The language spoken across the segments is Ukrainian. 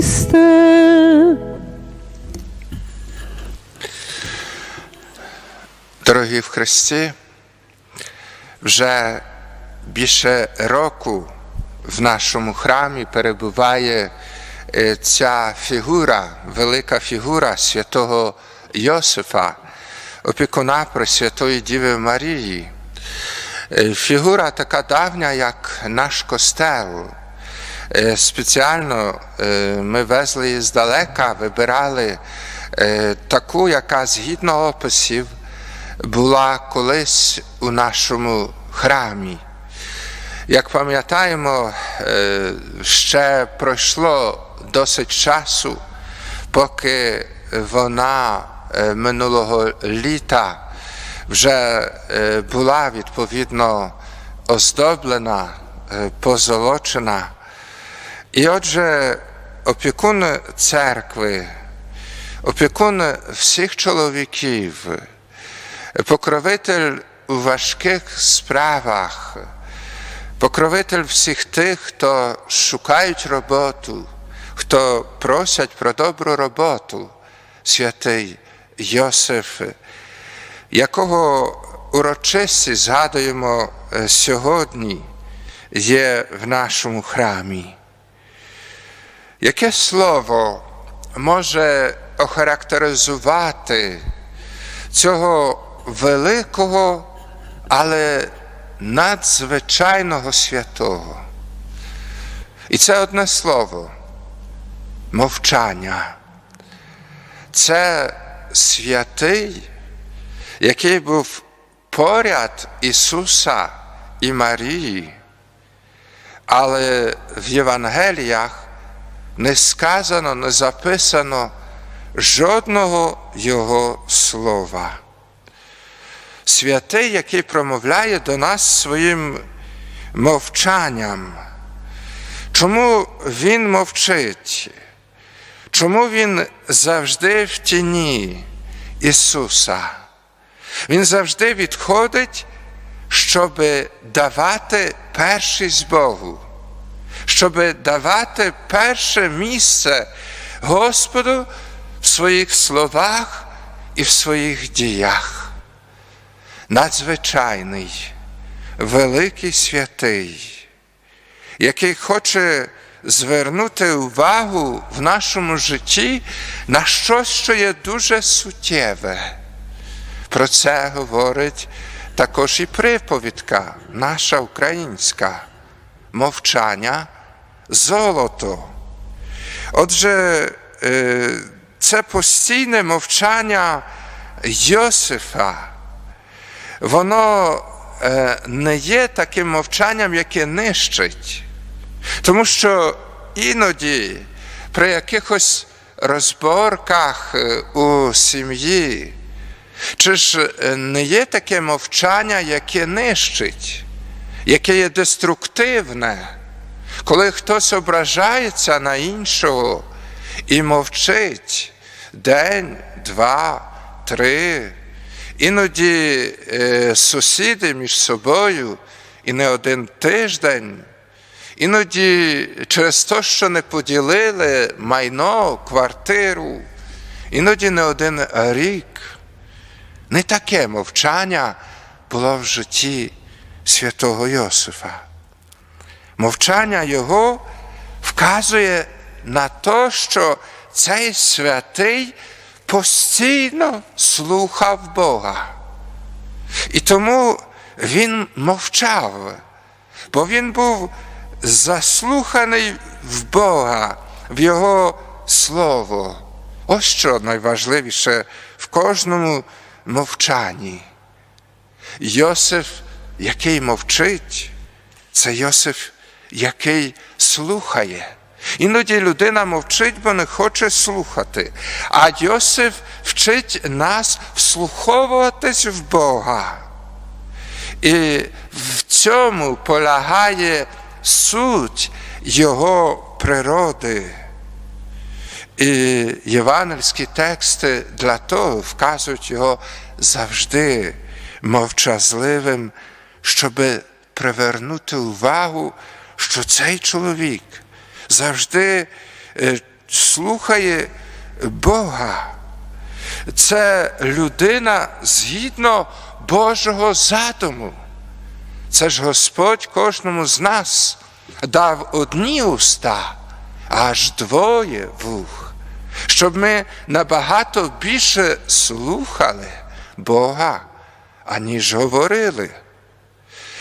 Христе. Дорогі в Христі, вже більше року в нашому храмі перебуває е, ця фігура, велика фігура святого Йосифа, опікуна Пресвятої Діви Марії. Е, Фігура така давня, як наш костел. Е, Спеціально е, ми везли її здалека, вибирали е, таку, яка згідно описів була колись у нашому храмі. Як пам'ятаємо, ще пройшло досить часу, поки вона минулого літа вже була відповідно оздоблена, позолочена. І отже, опікун церкви, опікун всіх чоловіків, покровитель у важких справах, покровитель всіх тих, хто шукають роботу, хто просять про добру роботу, святий Йосиф, якого урочисті згадуємо е, сьогодні, є в нашому храмі. Яке слово може охарактеризувати цього великого, але надзвичайного святого? І це одне слово мовчання. Це святий, який був поряд Ісуса і Марії, але в Євангеліях не сказано, не записано жодного Його слова. Святий, який промовляє до нас своїм мовчанням. Чому Він мовчить? Чому Він завжди в тіні Ісуса? Він завжди відходить, щоб давати першість Богу щоб давати перше місце Господу в своїх словах і в своїх діях. Надзвичайний, великий святий, який хоче звернути увагу в нашому житті на щось, що є дуже суттєве. Про це говорить також і приповідка наша українська мовчання золото. Отже, е, це постійне мовчання Йосифа, воно е, не є таким мовчанням, яке нищить. Тому що іноді при якихось розборках е, у сім'ї, чи ж не є таке мовчання, яке нищить, яке є деструктивне, коли хтось ображається на іншого і мовчить день, два, три, іноді е, сусіди між собою і не один тиждень, іноді через те, що не поділили майно, квартиру, іноді не один рік. Не таке мовчання було в житті святого Йосифа. Мовчання Його вказує на те, що цей святий постійно слухав Бога. І тому він мовчав, бо він був заслуханий в Бога, в Його Слово. Ось що найважливіше в кожному мовчанні. Йосиф, який мовчить, це Йосиф, який слухає. Іноді людина мовчить, бо не хоче слухати. А Йосиф вчить нас вслуховуватись в Бога. І в цьому полягає суть Його природи. І євангельські тексти для того вказують його завжди мовчазливим, щоб привернути увагу, що цей чоловік завжди слухає Бога. Це людина згідно Божого задуму. Це ж Господь кожному з нас дав одні уста, аж двоє вух, щоб ми набагато більше слухали Бога, аніж говорили.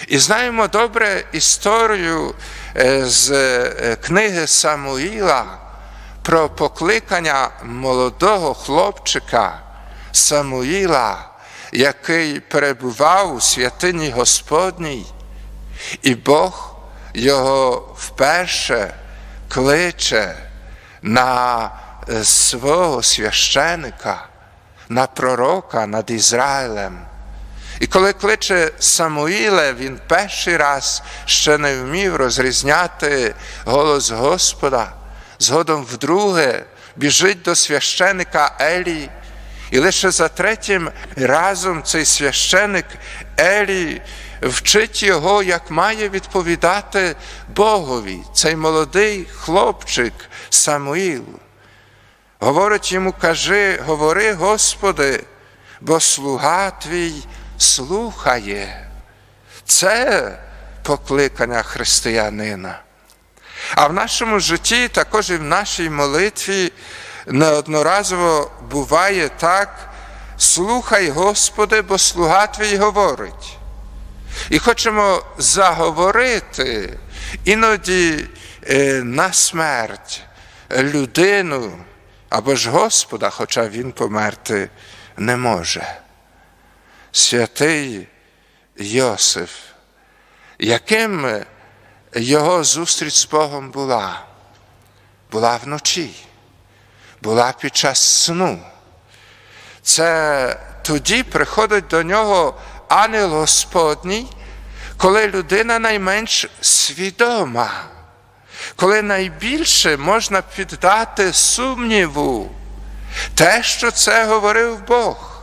І знаємо добре історію е, з е, книги Самуїла про покликання молодого хлопчика Самуїла, який перебував у святині Господній, і Бог його вперше кличе на е, свого священика, на пророка над Ізраїлем. І коли кличе Самуїле, він перший раз ще не вмів розрізняти голос Господа. Згодом вдруге біжить до священика Елі, і лише за третім разом цей священик Елі вчить його, як має відповідати Богові, цей молодий хлопчик Самуїл. Говорить йому, кажи, говори, Господи, бо слуга твій слухає. Це покликання християнина. А в нашому житті, також і в нашій молитві, неодноразово буває так, слухай, Господи, бо слуга твій говорить. І хочемо заговорити іноді е, на смерть людину або ж Господа, хоча він померти не може. Святий Йосиф, яким його зустріч з Богом була? Була вночі, була під час сну. Це тоді приходить до нього ангел Господній, коли людина найменш свідома, коли найбільше можна піддати сумніву те, що це говорив Бог.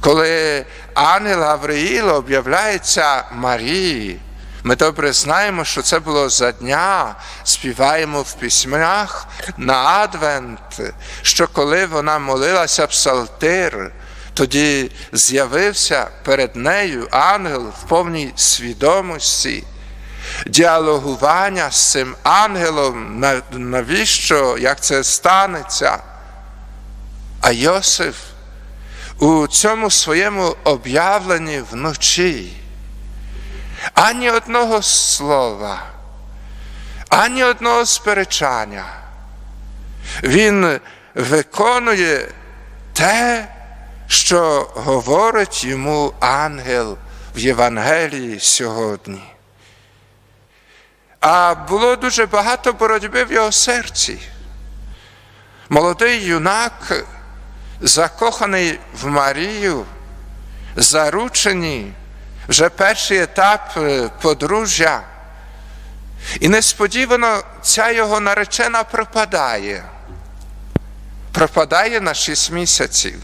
Коли ангел Гавриїл об'являється Марії, ми добре знаємо, що це було за дня, співаємо в письмах на Адвент, що коли вона молилася псалтир, тоді з'явився перед нею ангел в повній свідомості, діалогування з цим ангелом, навіщо, як це станеться. А Йосиф у цьому своєму об'явленні вночі ані одного слова, ані одного сперечання. Він виконує те, що говорить йому ангел в Євангелії сьогодні. А було дуже багато боротьби в його серці. Молодий юнак, закоханий в Марію, заручені вже перший етап подружжя. І несподівано ця його наречена пропадає. Пропадає на шість місяців.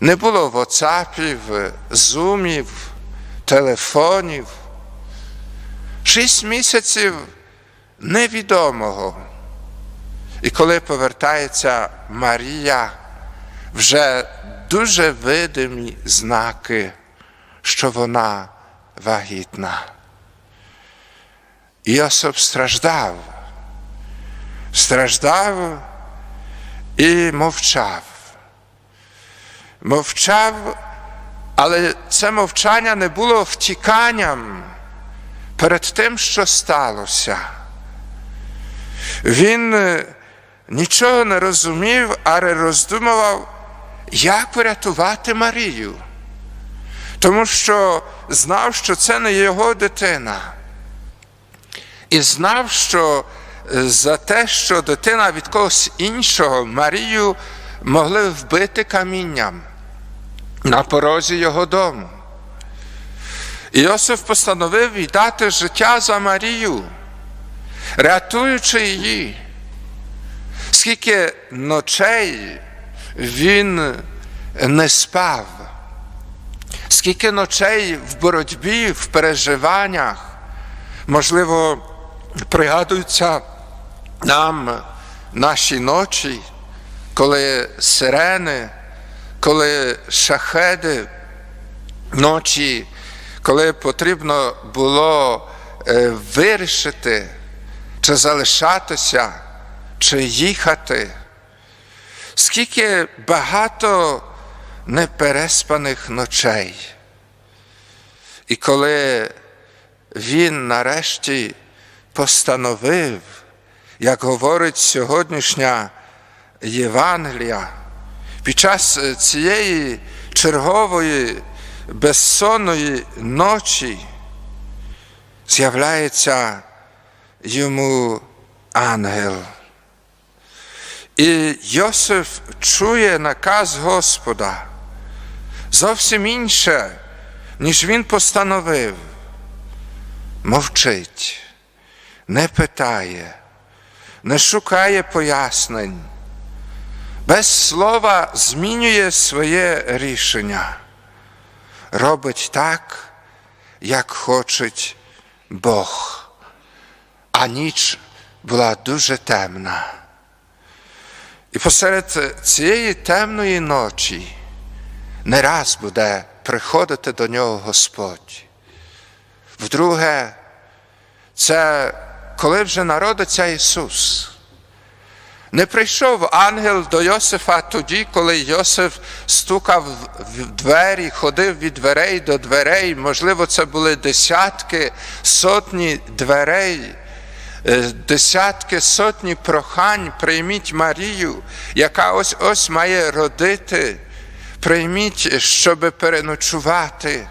Не було ватсапів, зумів, телефонів. Шість місяців невідомого. І коли повертається Марія, вже дуже видимі знаки, що вона вагітна. Іосип страждав, страждав і мовчав. Мовчав, але це мовчання не було втіканням перед тим, що сталося. Він нічого не розумів, але роздумував, як врятувати Марію. Тому що знав, що це не його дитина. І знав, що за те, що дитина від когось іншого Марію могли вбити камінням на порозі його дому. Іосиф постановив віддати життя за Марію, рятуючи її. Скільки ночей він не спав, скільки ночей в боротьбі, в переживаннях, можливо, пригадуються нам наші ночі, коли сирени, коли шахеди, ночі, коли потрібно було е, вирішити, чи залишатися, чи їхати. Скільки багато непереспаних ночей. І коли він нарешті постановив, як говорить сьогоднішня Євангелія, під час цієї чергової безсонної ночі з'являється йому ангел. І Йосиф чує наказ Господа зовсім інше, ніж він постановив. Мовчить, не питає, не шукає пояснень, без слова змінює своє рішення, робить так, як хоче Бог, а ніч була дуже темна. І посеред цієї темної ночі не раз буде приходити до нього Господь. Вдруге, це коли вже народиться Ісус. Не прийшов ангел до Йосифа тоді, коли Йосиф стукав в двері, ходив від дверей до дверей, можливо, це були десятки, сотні дверей десятки сотні прохань, прийміть Марію, яка ось ось має родити, прийміть, щоб переночувати.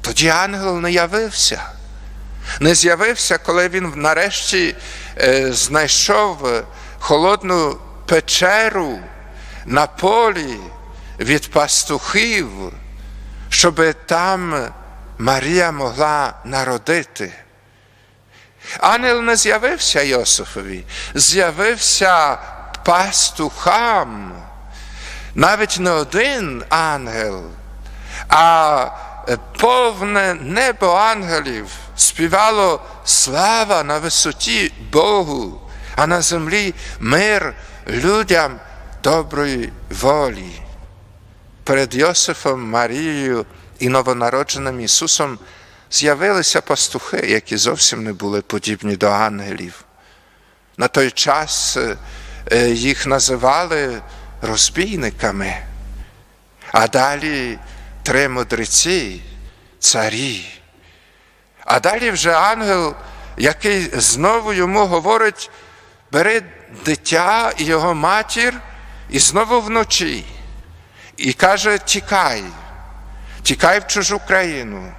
Тоді ангел не явився. Не з'явився, коли він нарешті знайшов холодну печеру на полі від пастухів, щоб там Марія могла народити. Ангел не з'явився Йосифові, з'явився пастухам. Навіть не один ангел, а повне небо ангелів співало слава на висоті Богу, а на землі мир людям доброї волі. Перед Йосифом, Марією і новонародженим Ісусом з'явилися пастухи, які зовсім не були подібні до ангелів. На той час їх називали розбійниками, а далі три мудреці, царі. А далі вже ангел, який знову йому говорить, бери дитя і його матір, і знову вночі. І каже: тікай, тікай в чужу країну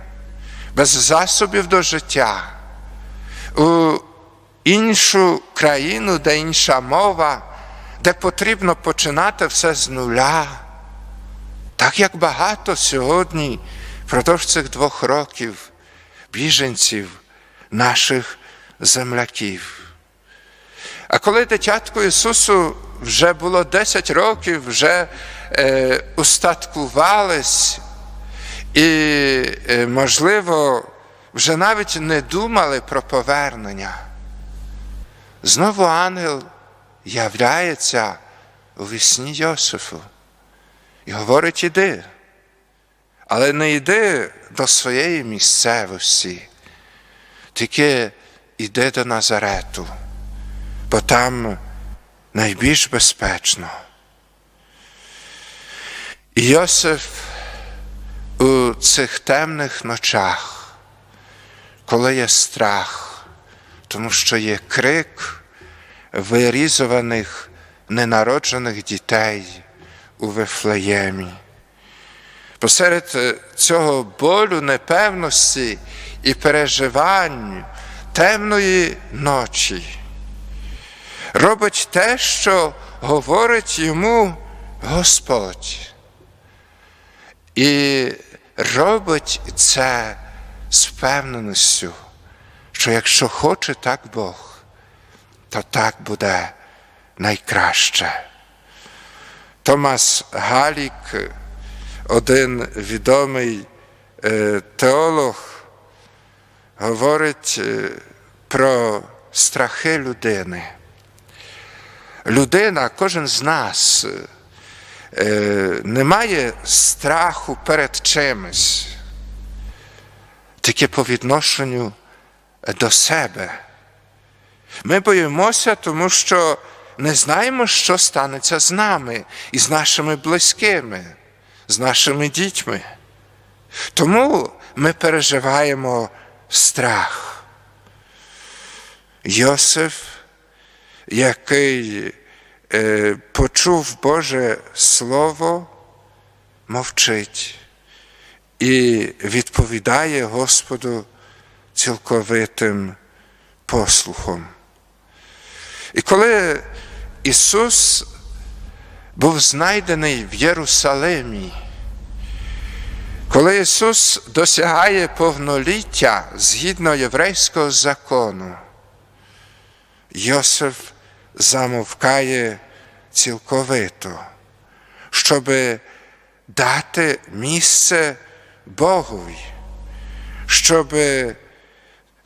без засобів до життя, у іншу країну, де інша мова, де потрібно починати все з нуля. Так як багато сьогодні, впродовж цих двох років, біженців, наших земляків. А коли дитятку Ісусу вже було 10 років, вже е, устаткувались, і, можливо, вже навіть не думали про повернення. Знову ангел являється у вісні Йосифу і говорить: іди, але не йди до своєї місцевості, тільки йди до Назарету, бо там найбільш безпечно. І Йосиф у цих темних ночах, коли є страх, тому що є крик вирізуваних ненароджених дітей у Вифлеємі. Посеред цього болю, непевності і переживань темної ночі робить те, що говорить йому Господь. І робить це з впевненістю, що якщо хоче так Бог, то так буде найкраще. Томас Галік, один відомий теолог, говорить про страхи людини. людина, кожен з нас е, не має страху перед чимось, тільки по відношенню до себе. Ми боїмося, тому що не знаємо, що станеться з нами і з нашими близькими, з нашими дітьми. Тому ми переживаємо страх. Йосиф, який почув Боже Слово, мовчить і відповідає Господу цілковитим послухом. І коли Ісус був знайдений в Єрусалимі, коли Ісус досягає повноліття згідно єврейського закону, Йосиф замовкає цілковито, щоб дати місце Богові, щоб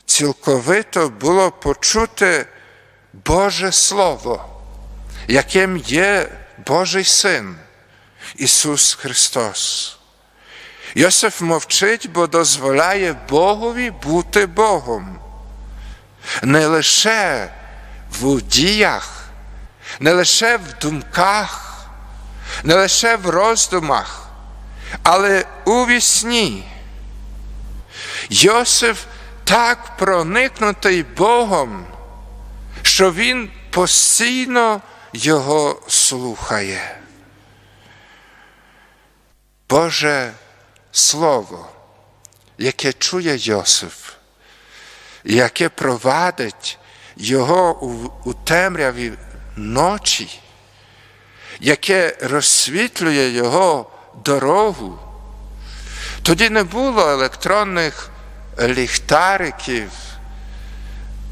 цілковито було почути Боже Слово, яким є Божий Син Ісус Христос. Йосиф мовчить, бо дозволяє Богові бути Богом. Не лише в діях, не лише в думках, не лише в роздумах, але у вісні. Йосиф так проникнутий Богом, що він постійно його слухає. Боже Слово, яке чує Йосиф, яке провадить його у, у темряві ночі, яке розсвітлює його дорогу. Тоді не було електронних ліхтариків,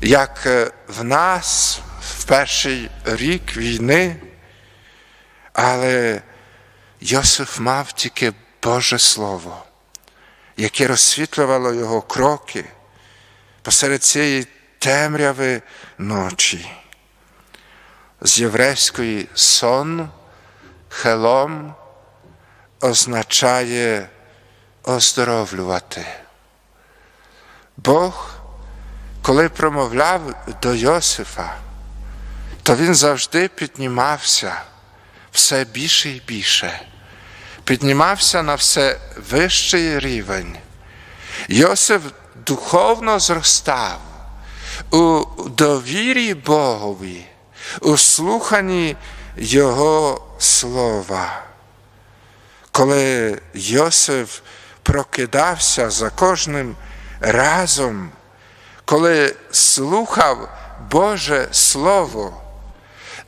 як в нас в перший рік війни, але Йосиф мав тільки Боже Слово, яке розсвітлювало його кроки посеред цієї темряви ночі. З єврейської сон, хелом означає оздоровлювати. Бог, коли промовляв до Йосифа, то він завжди піднімався все більше і більше, піднімався на все вищий рівень. Йосиф духовно зростав у довірі Богові, у слуханні Його слова. Коли Йосиф прокидався за кожним разом, коли слухав Боже Слово,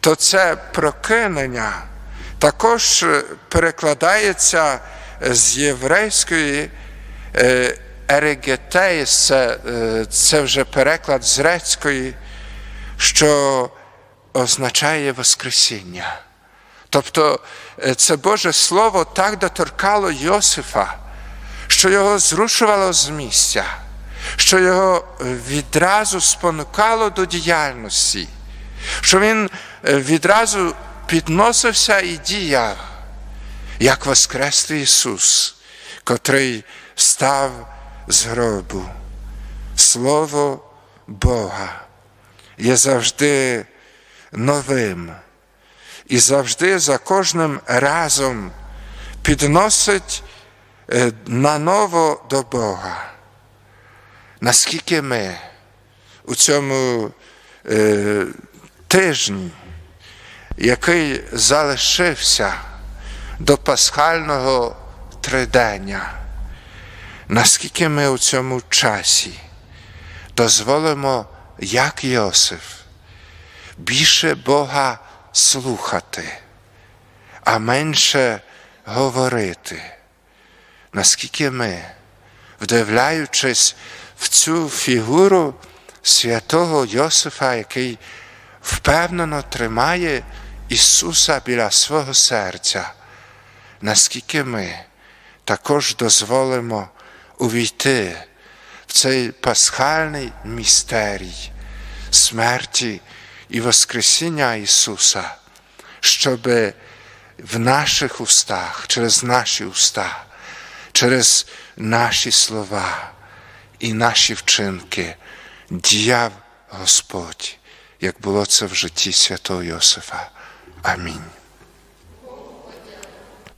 то це прокинення також перекладається з єврейської ерегетеїс, це, це вже переклад з грецької, що означає Воскресіння. Тобто це Боже Слово так доторкало Йосифа, що його зрушувало з місця, що його відразу спонукало до діяльності, що він відразу підносився і діяв, як Воскреслий Ісус, котрий став з гробу. Слово Бога є завжди новим і завжди за кожним разом підносить наново до Бога. Наскільки ми у цьому е, тижні, який залишився до пасхального тридення, наскільки ми у цьому часі дозволимо, як Йосиф, більше Бога слухати, а менше говорити, наскільки ми, вдивляючись в цю фігуру святого Йосифа, який впевнено тримає Ісуса біля свого серця, наскільки ми також дозволимо увійти в цей пасхальний містерій смерті і Воскресіння Ісуса, щоб в наших устах, через наші уста, через наші слова і наші вчинки діяв Господь, як було це в житті святого Йосифа. Амінь.